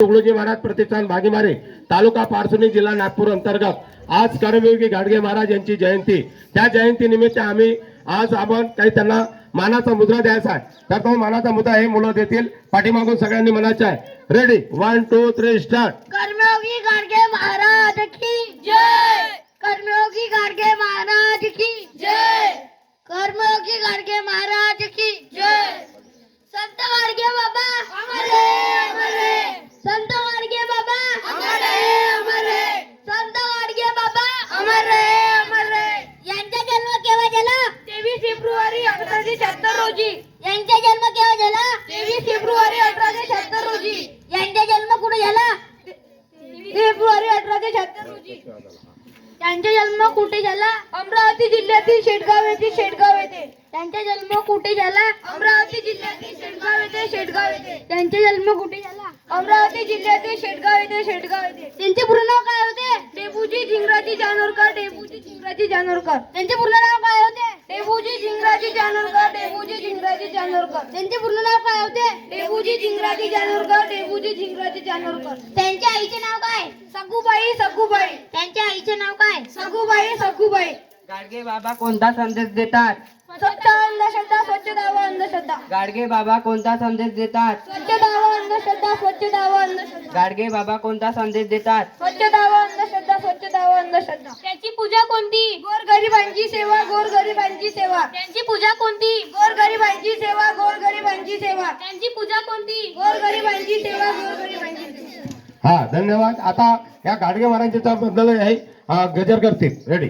तुकडोजी महाराज प्रतिष्ठान भागीमारे तालुका पारसुनी जिल्हा नागपूर अंतर्गत. आज कर्मयोगी गाडगे महाराज यांची जयंती. त्या जयंती निमित्त आम्ही आज आपण काही त्यांना मानाचा मुद्रा द्यायचा आहे. तर तो मानाचा मुद्रा हे मुलं देतील. पाठीमागून सगळ्यांनी म्हणायचं आहे. Ready one two three start कर्मयोगी गाडगे महाराज की जय! कर्मयोगी गाडगे महाराज की जय! कर्मयोगी गाडगे महाराज की जय संत गाडगे बाबा अमरे अमरे संत गाडगे बाबा अमरे अमरे संत गाडगे बाबा अमरे अमरे यांचा जन्म केव्हा झाला तेवीस फेब्रुवारी अठराशे शहात्तर रोजी. यांचा जन्म केव्हा झाला? तेवीस फेब्रुवारी अठराशे शहात्तर रोजी. यांचा जन्म कुठे झाला? फेब्रुवारी अठराशे शहात्तर रोजी. त्यांचा जन्म कुठे झाला? अमरावती जिल्ह्यातील शेटगाव येथे शेटगाव येथे. त्यांचा जन्म कुठे झाला? अमरावती जिल्ह्यातील शेटगाव येथे शेटगाव येथे. त्यांचा जन्म कुठे झाला? अमरावती जिल्ह्यातील शेटगाव येथे शेटगाव येथे. त्यांचे पूर्ण नाव काय होते? डेबूजी झिंगराजी जानोरकर डेबूजी झिंगराजी जानोरकर. त्यांचे पूर्ण नाव काय होते? डेबूजी झिंगराजी जानोरकर डेबूजी झिंगराजी जानोरकर. त्यांचे पूर्ण नाव काय होते? डेबूजी झिंगराजी जानोरकर डेबूजी झिंगराजी जानोरकर. त्यांच्या आईचे नाव काय? सगुबाई सगुबाई. त्यांच्या आईचे नाव काय? सगुबाई सगुबाई. गाडगे बाबा कोणता संदेश देतात? स्वच्छता अंधश्रद्धा स्वच्छता व अंधश्रद्धा. गाडगे बाबा कोणता संदेश देतात? स्वच्छता अंधश्रद्धा स्वच्छता व अंधश्रद्धा. गाडगे बाबा कोणता संदेश देतात? स्वच्छता व अंधश्रद्धा स्वच्छता व अंधश्रद्धा. त्यांची पूजा कोणती? गोरगरिबांची सेवा गोरगरिबांची सेवा. त्यांची पूजा कोणती? गोरगरिबांची सेवा गोरगरिबांची सेवा. त्यांची पूजा कोणती? गोरगरिबांची सेवा गोरगरिबांची सेवा. हा धन्यवाद. आता या गाडगे महाराजांच्या बद्दल आहे हा, गजर करतील. रेडी